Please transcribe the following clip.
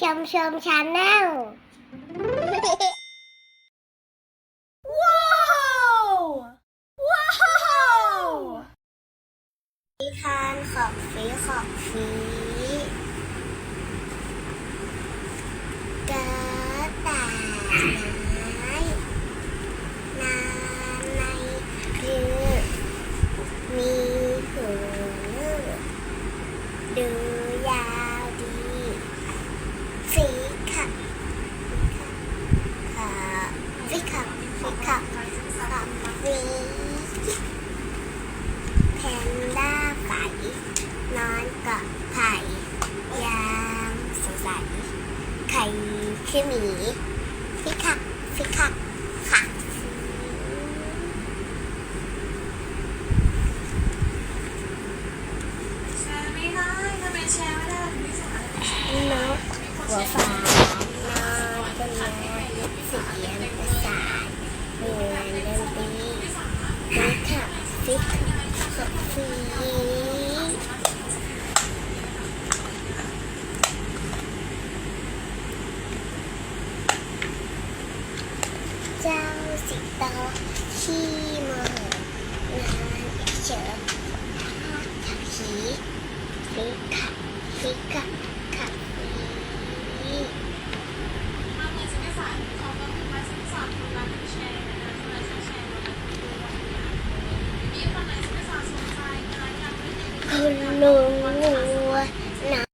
ชมชมชาแนล ว้าวว้าว นิทานของฟีของฟีกระต่ายน้อยนาในคือมีหูดูยาวดีฟีขับขั บฟีขับฟีขับขับฟีแพนด้าไฝนอนเกาะไผ่ยามสงสัยใครคือหมีฟิคักฟิคักค่ะแชร์ไม่ได้ทำไมแชร์ไม่ได้ไม่สามารถแชร์นกหัวฟ้านอนบนไม้เสียงปร เจ้าสิงโตขี้มโหนานเฉยถักขีฟิคักฟิกขั lương ngủ